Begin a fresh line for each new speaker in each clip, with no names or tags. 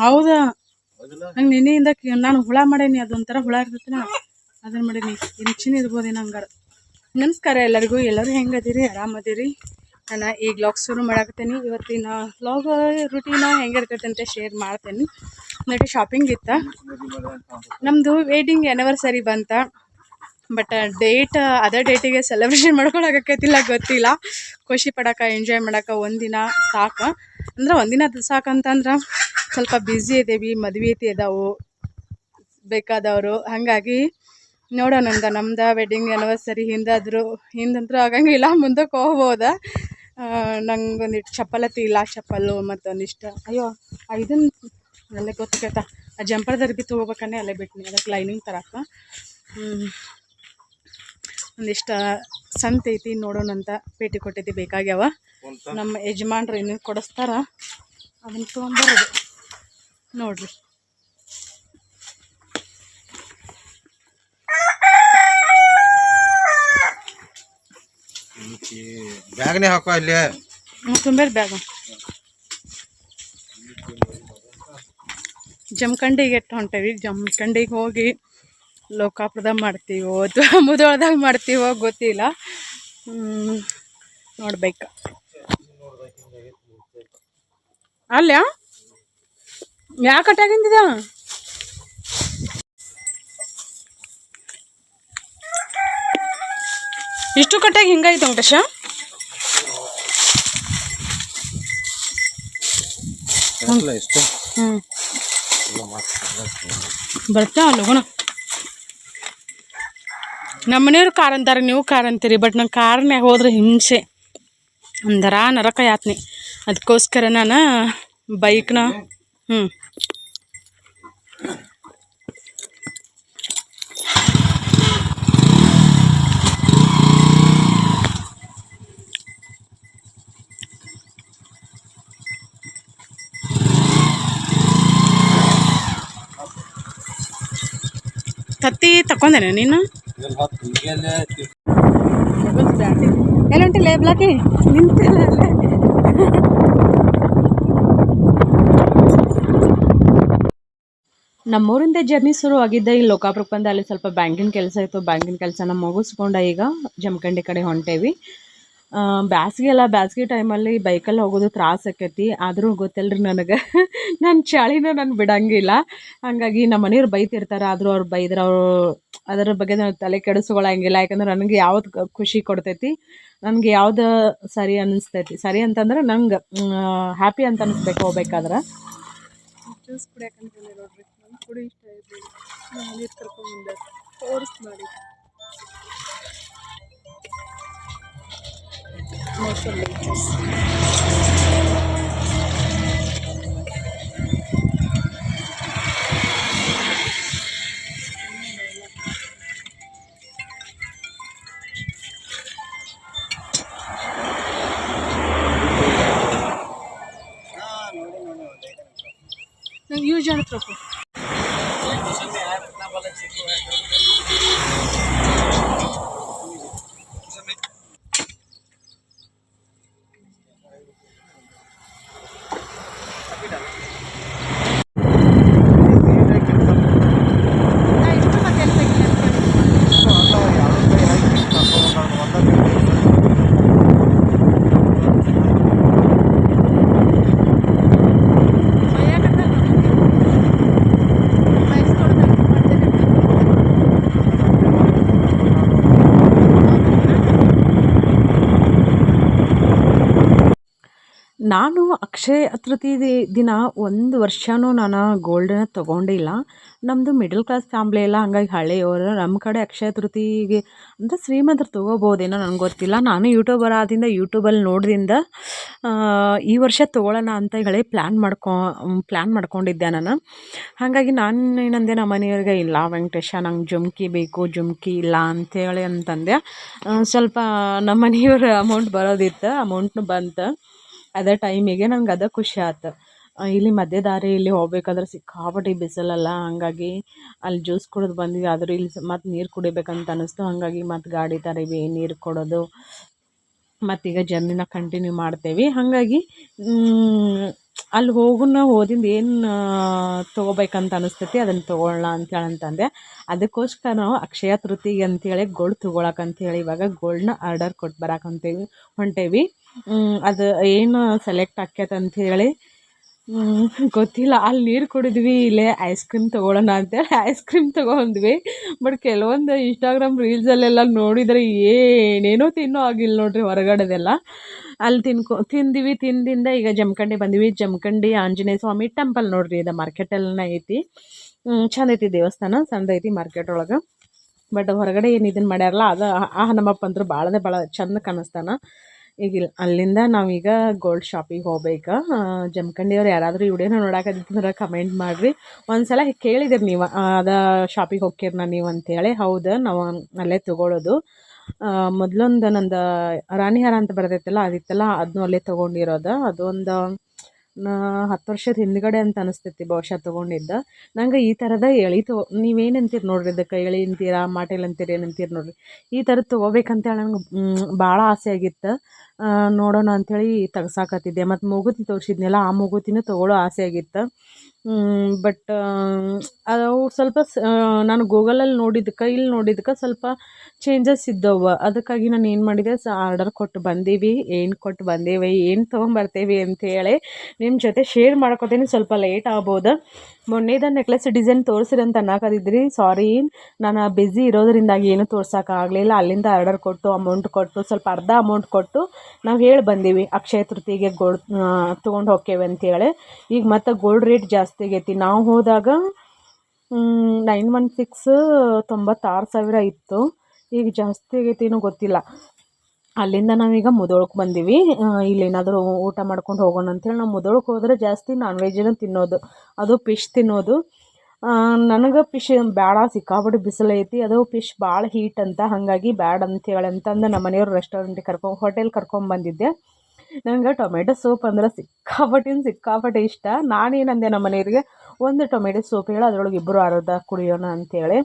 ಹೌದಾ? ನಂಗೆ ನಿನ್ನೆಯಿಂದ ನಾನು ಹುಳ ಮಾಡೇನಿ ಅದೊಂಥರ ಹುಳ ಇರ್ತೈತಿ ಅದನ್ನ ಮಾಡೀನಿ. ಇಂಚಿನ ಇರ್ಬೋದೇನ ಹಂಗಾರ. ನಮಸ್ಕಾರ ಎಲ್ಲರಿಗೂ. ಎಲ್ಲರೂ ಹೆಂಗದಿರಿ ಆರಾಮದಿರಿ ನಾನು ಈಗ ಬ್ಲಾಗ್ ಶುರು ಮಾಡಾಕತ್ತೀನಿ. ಇವತ್ತಿನ ಬ್ಲಾಗ್ ರುಟೀನ ಹೆಂಗಿರ್ತೈತೆ ಅಂತ ಶೇರ್ ಮಾಡ್ತೇನೆ. ನಟಿ ಶಾಪಿಂಗ್ ಇತ್ತ. ನಮ್ಮದು ವೇಡಿಂಗ್ ಆ್ಯನಿವರ್ಸರಿ ಬಂತ. ಬಟ್ ಡೇಟ್ ಅದೇ ಡೇಟಿಗೆ ಸೆಲೆಬ್ರೇಷನ್ ಮಾಡ್ಕೊಳಕತ್ತಿಲ್ಲ ಗೊತ್ತಿಲ್ಲ. ಖುಷಿ ಪಡಕ ಎಂಜಾಯ್ ಮಾಡೋಕೆ ಒಂದಿನ ಸಾಕು. ಅಂದ್ರೆ ಒಂದಿನ ಸಾಕಂತಂದ್ರೆ ಸ್ವಲ್ಪ ಬ್ಯುಸಿ ಇದ್ದೀವಿ ಮದುವೆ ಐತಿ ಇದಾವು ಬೇಕಾದವರು. ಹಾಗಾಗಿ ನೋಡೋಣ ನಮ್ದು ವೆಡ್ಡಿಂಗ್ ಆ್ಯನಿವರ್ಸರಿ ಹಿಂದಾದ್ರು ಹಿಂದಂದ್ರೆ ಆಗಂಗಿಲ್ಲ ಮುಂದಕ್ಕೆ ಹೋಗ್ಬೋದ. ನಂಗೆ ಒಂದಿಷ್ಟು ಚಪ್ಪಲತಿ ಇಲ್ಲ, ಚಪ್ಪಲು ಮತ್ತೊಂದಿಷ್ಟು. ಅಯ್ಯೋ ಇದನ್ನು ಅಲ್ಲೇ ಗೊತ್ತಾಗತ್ತ ಆ ಜಂಪರ್ ದರ್ಬಿ ತೊಗೋಬೇಕನ್ನೇ ಅಲ್ಲೇ ಬಿಟ್ಟಿನಿ ಅದಕ್ಕೆ ಲೈನಿಂಗ್ ತರಕ. ಒಂದಿಷ್ಟು ಸಂತೆ ಐತಿ ನೋಡೋಣಂತ ಭೇಟಿ ಕೊಟ್ಟೈತಿ ಬೇಕಾಗ್ಯಾವ. ನಮ್ಮ ಯಜಮಾನ್ರು ಏನು ಕೊಡಿಸ್ತಾರ. ಅದನ್ನ ತೊಗೊಂಬರೋದು. ನೋಡ್ರಿ.
ಬ್ಯಾಗ್ನೇ ಹಾಕೋ ಇಲ್ಲಿ
ತುಂಬೇರಿ ಬ್ಯಾಗ. ಜಮಖಂಡಿಗೆ ಎಟ್ಟು ಹೊಂಟೇವಿ. ಜಮಖಂಡಿಗೆ ಹೋಗಿ ಲೋಕಾಪುರದಾಗ ಮಾಡ್ತೀವೋ ಅಥವಾ ಮುದೋಳದಾಗ ಮಾಡ್ತೀವೋ ಗೊತ್ತಿಲ್ಲ. ಹ್ಞೂ ನೋಡ್ಬೇಕು. ಅಲ್ಲ ಯಾಕೆ ಕಟ್ಟಾಗಿಂದಿದ ಇಷ್ಟು ಕಟ್ಟಾಗಿ ಹಿಂಗಾಯ್ತು ವೆಂಕಟೇಶ ಬರ್ತಾ ಲಗುಣ ನಮ್ಮ ಮನೆಯವ್ರು ಕಾರ್ ಅಂತಾರೆ ನೀವು ಕಾರ್ ಅಂತೀರಿ ಬಟ್ ನಂಗೆ ಕಾರ್ನ್ಯಾಗ ಹೋದ್ರೆ ಹಿಂಸೆ. ಅಂದರ ನರಕ ಯಾತ್ನಿ ಅದಕ್ಕೋಸ್ಕರ ನಾನು ಬೈಕ್ನ ಹ್ಞೂ ತತ್ತಿ ತಕೊಂಡೇನೆ ನೀನು?
ಎಲ್ಲಿ
ಲೇಬ್ಲಾಕಿ ನಿಂತಿಲ್ಲ ನಮ್ಮೂರಿಂದ ಜರ್ನಿ ಶುರು ಆಗಿದ್ದ ಈ ಲೋಕಾಪುರಕ್ಕೆ ಅಲ್ಲಿ ಸ್ವಲ್ಪ ಬ್ಯಾಂಕಿನ ಕೆಲಸ ಇತ್ತು. ಬ್ಯಾಂಕಿನ ಕೆಲಸನ ಮುಗಿಸ್ಕೊಂಡ ಈಗ ಜಮಖಂಡಿ ಕಡೆ ಹೊಂಟೇವಿ. ಬ್ಯಾಸ್ಗೆ ಅಲ್ಲ ಬ್ಯಾಸ್ಗೆ ಟೈಮಲ್ಲಿ ಬೈಕಲ್ಲಿ ಹೋಗೋದು ತ್ರಾಸ ಆಕೈತಿ. ಆದರೂ ಗೊತ್ತಿಲ್ಲರಿ ನನಗೆ. ನನ್ನ ಚಳಿನ ನಾನು ಬಿಡಂಗಿಲ್ಲ. ಹಾಗಾಗಿ ನಮ್ಮ ಮನೆಯವ್ರು ಬೈತಿರ್ತಾರೆ. ಆದರೂ ಅವ್ರು ಬೈದ್ರೆ ಅವರು ಅದರ ಬಗ್ಗೆ ನಾನು ತಲೆ ಕೆಡಿಸ್ಕೊಳ್ಳೋಂಗಿಲ್ಲ ಯಾಕಂದ್ರೆ ನನಗೆ ಯಾವ್ದು ಖುಷಿ ಕೊಡ್ತೈತಿ. ನನಗೆ ಯಾವ್ದು ಸರಿ ಅನ್ನಿಸ್ತೈತಿ ಸರಿ ಅಂತಂದ್ರೆ ನಂಗೆ ಹ್ಯಾಪಿ ಅಂತ ಅನ್ನಿಸ್ಬೇಕು ಹೋಗ್ಬೇಕಾದ್ರೆ. ಇಷ್ಟ ಫೋರ್ಸ್ ಮಾಡಿ. ಮೋಸಂಬಿ ಜ್ಯೂಸ್ ನಂಗೆ ಯೂಸ್ ಹತ್ರ ಅಕ್ಷಯ ತೃತೀಯ ದಿನ ಒಂದು ವರ್ಷನೂ ನಾನು ಗೋಲ್ಡನ್ನ ತೊಗೊಂಡಿಲ್ಲ ನಮ್ಮದು ಮಿಡಲ್ ಕ್ಲಾಸ್ ಫ್ಯಾಮ್ಲಿ ಎಲ್ಲ ಹಂಗಾಗಿ ಹಳೆಯವರು ನಮ್ಮ ಕಡೆ ಅಕ್ಷಯ ತೃತೀಯಗೆ ಅಂದರೆ ಶ್ರೀಮಂತರು ತೊಗೋಬೋದೇನೋ ನನಗೆ ಗೊತ್ತಿಲ್ಲ. ನಾನು ಯೂಟ್ಯೂಬರ್ ಆದಿಂದ ಯೂಟ್ಯೂಬಲ್ಲಿ ನೋಡಿದ್ರಿಂದ ಈ ವರ್ಷ ತೊಗೊಳ್ಳೋಣ ಅಂತ ಹೇಳಿ ಪ್ಲ್ಯಾನ್ ಮಾಡ್ಕೊ ಪ್ಲ್ಯಾನ್ ಮಾಡ್ಕೊಂಡಿದ್ದೆ ನಾನು. ಹಾಗಾಗಿ ನಾನು ಏನಂದೆ ನಮ್ಮ ಮನೆಯವ್ರಿಗೆ, ಇಲ್ಲ ವೆಂಕಟೇಶ, ನಂಗೆ ಜುಮ್ಕಿ ಬೇಕು, ಜುಮ್ಕಿ ಇಲ್ಲ ಅಂಥೇಳಿ ಅಂತಂದೆ. ಸ್ವಲ್ಪ ನಮ್ಮ ಮನೆಯವ್ರ ಅಮೌಂಟ್ ಬರೋದಿತ್ತು. ಅಮೌಂಟ್ನು ಬಂತು. ಅದೇ ಟೈಮಿಗೆ ನಂಗೆ ಅದೇ ಖುಷಿ ಆಯ್ತು ಇಲ್ಲಿ ಮಧ್ಯ ದಾರಿಯಲ್ಲಿ ಹೋಗ್ಬೇಕಾದ್ರೆ ಸಿಕ್ಕಾಪಟ್ಟೆ ಬಿಸಿಲಲ್ಲ, ಹಾಗಾಗಿ ಅಲ್ಲಿ ಜ್ಯೂಸ್ ಕುಡಿದು ಬಂದ್ವಿ. ಆದರೂ ಇಲ್ಲಿ ಮತ್ತೆ ನೀರು ಕುಡಿಬೇಕಂತ ಅನ್ನಿಸ್ತು ಹಾಗಾಗಿ ಮತ್ತೆ ಗಾಡಿ ತರೀವಿ, ನೀರು ಕೊಡೋದು.
ಮತ್ತೀಗ ಜರ್ನಿನ ಕಂಟಿನ್ಯೂ ಮಾಡ್ತೇವೆ. ಹಾಗಾಗಿ ಅಲ್ಲಿ ಹೋಗುನ ಹೋದಿಂದ ಏನು ತೊಗೋಬೇಕಂತ ಅನಿಸ್ತೈತಿ ಅದನ್ನು ತೊಗೊಳ್ಳೋಣ ಅಂತೇಳಿ ಅಂತಂದೆ. ಅದಕ್ಕೋಸ್ಕರ ನಾವು ಅಕ್ಷಯ ತೃತೀಯ ಅಂತೇಳಿ ಗೋಲ್ಡ್ ತೊಗೊಳಕ್ಕೆ ಅಂತೇಳಿ ಇವಾಗ ಗೋಲ್ಡ್ನ ಆರ್ಡರ್ ಕೊಟ್ಟು ಬರಾಕಂತೇವಿ ಹೊಂಟೇವಿ ಮ್, ಅದು ಏನು ಸೆಲೆಕ್ಟ್ ಆಕ್ಯತ ಅಂಥೇಳಿ ಹ್ಮ್, ಗೊತ್ತಿಲ್ಲ. ಅಲ್ಲಿ ನೀರು ಕುಡಿದ್ವಿ, ಇಲ್ಲೇ ಐಸ್ ಕ್ರೀಮ್ ತಗೊಳ್ಳೋಣ ಅಂತೇಳಿ ಐಸ್ ಕ್ರೀಮ್ ತಗೊಂಡ್ವಿ. ಬಟ್ ಕೆಲವೊಂದು ಇನ್ಸ್ಟಾಗ್ರಾಮ್ ರೀಲ್ಸಲ್ಲೆಲ್ಲ ನೋಡಿದರೆ ಏನೇನೋ ತಿನ್ನೋ ಆಗಿಲ್ಲ ನೋಡ್ರಿ ಹೊರಗಡೆದೆಲ್ಲ. ಅಲ್ಲಿ ತಿನ್ಕೊ, ತಿಂದಿವಿ, ತಿಂದಿಂದ ಈಗ ಜಮಖಂಡಿ ಬಂದ್ವಿ. ಜಮಖಂಡಿ ಆಂಜನೇಯ ಸ್ವಾಮಿ ಟೆಂಪಲ್ ನೋಡ್ರಿ, ಇದು ಮಾರ್ಕೆಟಲ್ಲೇ ಐತಿ. ಚಂದ ಐತಿ ದೇವಸ್ಥಾನ, ಚಂದ ಐತಿ ಮಾರ್ಕೆಟ್ ಒಳಗೆ. ಬಟ್ ಹೊರಗಡೆ ಏನು ಇದನ್ನು ಮಾಡ್ಯಾರಲ್ಲ, ಅದು, ಆ- ಆ ಹನುಮಪ್ಪ ಅಂದ್ರೆ ಭಾಳದೇ ಭಾಳ ಚಂದ ಕಾಣಿಸ್ತಾನ. ಈಗ ಇಲ್ಲಿ ಅಲ್ಲಿಂದ ನಾವೀಗ ಗೋಲ್ಡ್ ಶಾಪಿಗೆ ಹೋಗ್ಬೇಕು. ಜಮಖಂಡಿಯವ್ರು ಯಾರಾದರೂ ಇವಡೇನ ವಿಡಿಯೋನ ಕಮೆಂಟ್ ಮಾಡಿರಿ. ಒಂದು ಸಲ ಕೇಳಿದಿರಿ ನೀವು ಅದ ಶಾಪಿಗೆ ಹೋಗ್ಕಿರ್ನ ನೀವು ಅಂತೇಳಿ. ಹೌದು, ನಾವು ಅಲ್ಲೇ ತೊಗೊಳೋದು. ಮೊದಲೊಂದು ನಂದು ರಾಣಿಹಾರ ಅಂತ ಬರ್ತೈತಲ್ಲ, ಅದಿತ್ತಲ್ಲ ಅದನ್ನೂ ಅಲ್ಲೇ ತೊಗೊಂಡಿರೋದು. ಅದು ಒಂದು ನಾ, ಹತ್ತು ವರ್ಷದ ಹಿಂದ್ಗಡೆ ಅಂತ ಅನಿಸ್ತೈತಿ ಬಹುಶಃ ತೊಗೊಂಡಿದ್ದ. ನಂಗೆ ಈ ಥರದ ಎಳಿ ತೊ ನೀವೇನು ಅಂತೀರಿ ನೋಡ್ರಿ ಇದಕ್ಕೆ? ಎಳಿ ಅಂತೀರಾ, ಮಾಟೇಲಿ ಅಂತೀರಿ ಏನಂತೀರಿ ನೋಡ್ರಿ? ಈ ಥರದ್ದು ತೊಗೋಬೇಕಂತೇಳಿ ನಂಗೆ ಭಾಳ ಆಸೆ ಆಗಿತ್ತು. ನೋಡೋಣ ಅಂಥೇಳಿ ತೆಗ್ಸಾಕತ್ತಿದ್ದೆ. ಮತ್ತು ಮೂಗುತಿ ತೋರಿಸಿದ್ನಲ್ಲ, ಆ ಮೂಗುತಿನೂ ತೊಗೊಳ್ಳೋ ಆಸೆ ಆಗಿತ್ತು. ಬಟ್ ಅದು ಸ್ವಲ್ಪ ನಾನು ಗೂಗಲಲ್ಲಿ ನೋಡಿದ್ದಕ್ಕೆ ಇಲ್ಲಿ ನೋಡಿದ್ದಕ್ಕೆ ಸ್ವಲ್ಪ ಚೇಂಜಸ್ ಇದ್ದವು. ಅದಕ್ಕಾಗಿ ನಾನು ಏನು ಮಾಡಿದೆ, ಸ ಆರ್ಡರ್ ಕೊಟ್ಟು ಬಂದೀವಿ. ಏನು ಕೊಟ್ಟು ಬಂದೇವಿ, ಏನು ತೊಗೊಂಬರ್ತೀವಿ ಅಂಥೇಳಿ ನಿಮ್ಮ ಜೊತೆ ಶೇರ್ ಮಾಡ್ಕೊತೀನಿ. ಸ್ವಲ್ಪ ಲೇಟ್ ಆಗ್ಬೋದು. ಮೊನ್ನೆದ ನೆಕ್ಲೆಸ್ ಡಿಸೈನ್ ತೋರಿಸಿರಿ ಅಂತ ಅನ್ನಕದಿದ್ರಿ ಸಾರಿ ನಾನು ಬ್ಯುಸಿ ಇರೋದ್ರಿಂದಾಗಿ ಏನು ತೋರ್ಸೋಕ್ಕಾಗಲಿಲ್ಲ ಅಲ್ಲಿಂದ ಆರ್ಡರ್ ಕೊಟ್ಟು ಅಮೌಂಟ್ ಕೊಟ್ಟು, ಸ್ವಲ್ಪ ಅರ್ಧ ಅಮೌಂಟ್ ಕೊಟ್ಟು ನಾವು ಹೇಳಿ ಬಂದೀವಿ. ಅಕ್ಷಯ ತೃತೀಯಗೆ ಗೋಲ್ಡ್ ತೊಗೊಂಡು ಹೋಕ್ಕೇವೆ ಅಂತೇಳಿ. ಈಗ ಮತ್ತೆ ಗೋಲ್ಡ್ ರೇಟ್ ಜಾಸ್ತಿ ಆಗೈತಿ. ನಾವು ಹೋದಾಗ ನೈನ್ ಒನ್ ಸಿಕ್ಸ್ ತೊಂಬತ್ತಾರು ಸಾವಿರ ಇತ್ತು. ಈಗ ಜಾಸ್ತಿ ಆಗೈತೇನೋ ಗೊತ್ತಿಲ್ಲ. ಅಲ್ಲಿಂದ ನಾವೀಗ ಮುದೋಳಕ್ಕೆ ಬಂದೀವಿ. ಇಲ್ಲೇನಾದರೂ ಊಟ ಮಾಡ್ಕೊಂಡು ಹೋಗೋಣ ಅಂತೇಳಿ ನಾವು ಮುದೋಳಕ್ಕೆ ಹೋದರೆ ಜಾಸ್ತಿ ನಾನ್ ವೆಜ್ನ ತಿನ್ನೋದು. ಅದು ಫಿಶ್ ತಿನ್ನೋದು. ನನಗೆ ಫಿಶ್ ಬೇಡ ಸಿಕ್ಕಾಪಟ್ಟೆ ಐತಿ. ಅದು ಫಿಶ್ ಭಾಳ ಹೀಟ್ ಅಂತ, ಹಾಗಾಗಿ ಬ್ಯಾಡ ಅಂತೇಳಿ ಅಂತಂದು ನಮ್ಮ ಮನೆಯವ್ರು ರೆಸ್ಟೋರೆಂಟಿಗೆ ಕರ್ಕೊಂಡು ಹೋಟೆಲ್ ಕರ್ಕೊಂಬಂದಿದ್ದೆ ನನಗೆ ಟೊಮೆಟೊ ಸೂಪ್ ಅಂದ್ರೆ ಸಿಕ್ಕಾಪಟ್ಟಿನ ಸಿಕ್ಕಾಪಟ್ಟೆ ಇಷ್ಟ. ನಾನೇನಂದೆ ನಮ್ಮ ಮನೆಯವ್ರಿಗೆ, ಒಂದು ಟೊಮೆಟೊ ಸೂಪ್ ಹೇಳಿ, ಅದ್ರೊಳಗೆ ಇಬ್ಬರು ಅರ್ಧ ಕುಡಿಯೋಣ ಅಂತೇಳಿ.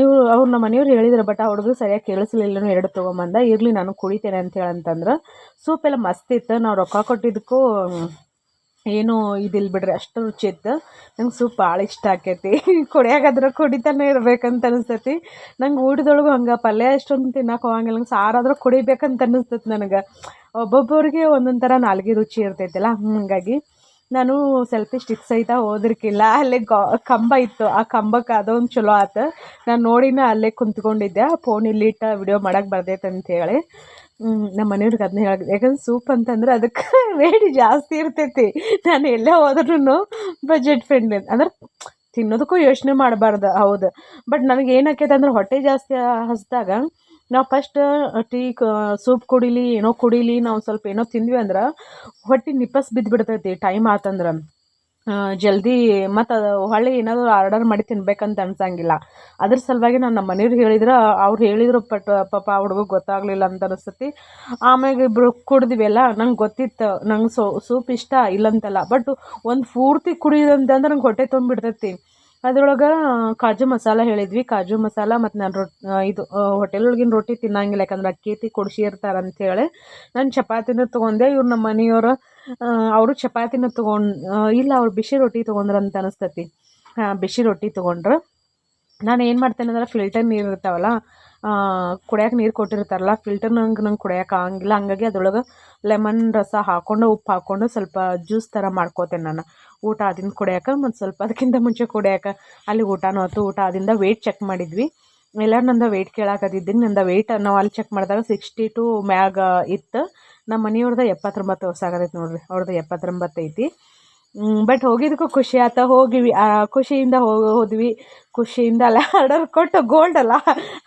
ಇವರು ಅವ್ರು ನಮ್ಮ ಮನೆಯವ್ರು ಹೇಳಿದ್ರು ಬಟ್ ಆ ಹುಡುಗರು ಸರಿಯಾಗಿ ಕೇಳಿಸ್ಲಿಲ್ಲ ಎರಡು ತೊಗೊಂಬಂದ, ಇರಲಿ ನಾನು ಕುಡಿತೇನೆ ಅಂತೇಳಿ ಅಂತಂದ್ರೆ. ಸೂಪ್ ಎಲ್ಲ ಮಸ್ತ್ ಇತ್ತು, ನಾವು ರೊಕ್ಕ ಕೊಟ್ಟಿದ್ದಕ್ಕೂ ಏನು ಇದಿಲ್ಲ ಬಿಡ್ರಿ, ಅಷ್ಟು ರುಚಿ ಇತ್ತು. ನಂಗೆ ಸೂಪ್ ಭಾಳ ಇಷ್ಟ ಆಕೈತಿ. ಕುಡಿಯಾಗಾದ್ರೆ ಕುಡಿತಾನೆ ಇರಬೇಕಂತ ಅನಿಸ್ತೈತಿ ನಂಗೆ ಊಟದೊಳಗೂ ಹಂಗೆ, ಪಲ್ಯ ಎಷ್ಟೊಂದು ತಿನ್ನೋಕೆ ಹೋಗಂಗಿಲ್ಲ, ನಂಗೆ ಸಾರಾದ್ರೂ ಕುಡಿಬೇಕಂತ ಅನ್ನಿಸ್ತೈತಿ ನನಗೆ. ಒಬ್ಬೊಬ್ಬರಿಗೆ ಒಂದೊಂದು ಥರ ನಾಲ್ಗೆ ರುಚಿ ಇರ್ತೈತಲ್ಲ ಹಾಗಾಗಿ. ನಾನು ಸೆಲ್ಫಿ ಸ್ಟಿಕ್ ಸಹಿತ ಓದಿರ್ಕಿಲ್ಲ ಅಲ್ಲೇ ಗಾ, ಕಂಬ ಇತ್ತು. ಆ ಕಂಬಕ್ಕೆ ಅದೊಂದು ಚಲೋ ಆತು. ನಾನು ನೋಡಿನ ಅಲ್ಲೇ ಕುಂತ್ಕೊಂಡಿದ್ದೆ. ಫೋನ್ ಇಲ್ಲಿಟ್ಟು ವಿಡಿಯೋ ಮಾಡಕ್ಕೆ ಬರ್ತೈತೆ ಅಂತೇಳಿ ನಮ್ಮ ಮನೆಯವ್ರಿಗೆ ಅದನ್ನ ಹೇಳಿದೆ. ಯಾಕಂದ್ರೆ ಸೂಪ್ ಅಂತಂದ್ರೆ ಅದಕ್ಕೆ ರೇಟ್ ಜಾಸ್ತಿ ಇರ್ತೈತಿ. ನಾನು ಎಲ್ಲೇ ಹೋದ್ರೂ ಬಜೆಟ್ ಫ್ರೆಂಡ್ಲಿ ಅಂದ್ರೆ ತಿನ್ನೋದಕ್ಕೂ ಯೋಚನೆ ಮಾಡಬಾರ್ದು. ಹೌದು. ಬಟ್ ನನಗೆ ಏನಾಕೈತೆ ಅಂದ್ರೆ ಹೊಟ್ಟೆ ಜಾಸ್ತಿ ಹಸಿದಾಗ ನಾವು ಫಸ್ಟ್ ಟೀ ಸೂಪ್ ಕುಡೀಲಿ, ಏನೋ ಕುಡೀಲಿ, ನಾವು ಸ್ವಲ್ಪ ಏನೋ ತಿಂದ್ವಿ ಅಂದ್ರೆ ಹೊಟ್ಟೆ ನಿಪ್ಪಸ್ ಬಿದ್ದು ಬಿಡ್ತೈತಿ ಟೈಮ್ ಆತಂದ್ರೆ ಜಲ್ದಿ ಮತ್ತು ಅದು ಹೊಳ್ಳಿ ಏನಾದರೂ ಆರ್ಡರ್ ಮಾಡಿ ತಿನ್ಬೇಕಂತ ಅನ್ಸಂಗಿಲ್ಲ. ಅದ್ರ ಸಲುವಾಗಿ ನಾನು ನಮ್ಮ ಮನೆಯವ್ರು ಹೇಳಿದ್ರೆ, ಅವ್ರು ಹೇಳಿದ್ರು, ಪಟ್, ಪಾಪ ಆ ಹುಡುಗ ಗೊತ್ತಾಗಲಿಲ್ಲ ಅಂತ ಅನಿಸ್ತತಿ ಆಮ್ಯಾಗ ಇಬ್ಬರು ಕುಡಿದ್ವಿ ಅಲ್ಲ ನಂಗೆ ಗೊತ್ತಿತ್ತು, ನಂಗೆ ಸೂಪ್ ಇಷ್ಟ ಇಲ್ಲಂತಲ್ಲ ಬಟ್ ಒಂದು ಪೂರ್ತಿ ಕುಡಿಯೋದಂತಂದ್ರೆ ನಂಗೆ ಹೊಟ್ಟೆ ತುಂಬಿಡ್ತೈತಿ. ಅದ್ರೊಳಗೆ ಕಾಜು ಮಸಾಲ ಹೇಳಿದ್ವಿ. ಕಾಜು ಮಸಾಲ ಮತ್ತು ನಾನು ರೊಟ್ಟಿ ಇದು ಹೋಟೆಲ್ ಒಳಗಿನ ರೊಟ್ಟಿ ತಿನ್ನಂಗಿಲ್ಲ. ಯಾಕಂದ್ರೆ ಅಕ್ಕಿ ಕೊಡಿಸಿ ಇರ್ತಾರೆ ಅಂತೇಳಿ. ನಾನು ಚಪಾತಿನೂ ತೊಗೊಂಡೆ. ಇವ್ರು ನಮ್ಮ ಮನೆಯವ್ರು ಅವರು ಚಪಾತಿನೂ ತೊಗೊಂಡು ಇಲ್ಲ ಅವ್ರು ಬಿಸಿ ರೊಟ್ಟಿ ತೊಗೊಂಡ್ರಂತ ಅನಿಸ್ತೈತಿ. ಹಾಂ, ಬಿಸಿ ರೊಟ್ಟಿ ತೊಗೊಂಡ್ರು. ನಾನು ಏನು ಮಾಡ್ತೇನೆ ಅಂದ್ರೆ ಫಿಲ್ಟರ್ ನೀರು ಇರ್ತಾವಲ್ಲ ಕುಡಿಯೋಕೆ ನೀರು ಕೊಟ್ಟಿರ್ತಾರಲ್ಲ, ಫಿಲ್ಟರ್ ನಂಗೆ ನಂಗೆ ಕುಡಿಯೋಕೆ ಆಗಂಗಿಲ್ಲ. ಹಂಗಾಗಿ ಅದ್ರೊಳಗೆ ಲೆಮನ್ ರಸ ಹಾಕ್ಕೊಂಡು ಉಪ್ಪು ಹಾಕ್ಕೊಂಡು ಸ್ವಲ್ಪ ಜ್ಯೂಸ್ ಥರ ಮಾಡ್ಕೋತೇನೆ ನಾನು. ಊಟ ಆದಿಂದ ಕುಡಿಯೋಕೆ ಮತ್ತು ಸ್ವಲ್ಪ ಅದಕ್ಕಿಂತ ಮುಂಚೆ ಕುಡಿಯೋಕೆ ಅಲ್ಲಿ ಊಟನೂ ಆಯ್ತು ಊಟ ಆದಿಂದ ವೆಯ್ಟ್ ಚೆಕ್ ಮಾಡಿದ್ವಿ. ಎಲ್ಲರೂ ನಂದು ವೆಯ್ಟ್ ಕೇಳಾಕತ್ತಿದ್ದೀನಿ. ನಂದು ವೆಯ್ಟ್ ನಾವು ಅಲ್ಲಿ ಚೆಕ್ ಮಾಡಿದಾಗ ಸಿಕ್ಸ್ಟಿ ಟು ಮ್ಯಾಗ ಇತ್ತು. ನಮ್ಮ ಮನೆಯವ್ರದ್ದು ಎಪ್ಪತ್ತೊಂಬತ್ತು ತೋರ್ಸಾಕತ್ತೈತಿ ನೋಡಿರಿ. ಅವ್ರದ್ದು ಎಪ್ಪತ್ತೊಂಬತ್ತು ಐತಿ ಬಟ್ ಹೋಗಿದ್ದಕ್ಕೂ ಖುಷಿ. ಆಯ್ತು ಹೋಗಿವಿ ಖುಷಿಯಿಂದ ಹೋದ್ವಿ. ಖುಷಿಯಿಂದ ಅಲ್ಲ ಆರ್ಡರ್ ಕೊಟ್ಟು ಗೋಲ್ಡ್ ಅಲ್ಲ.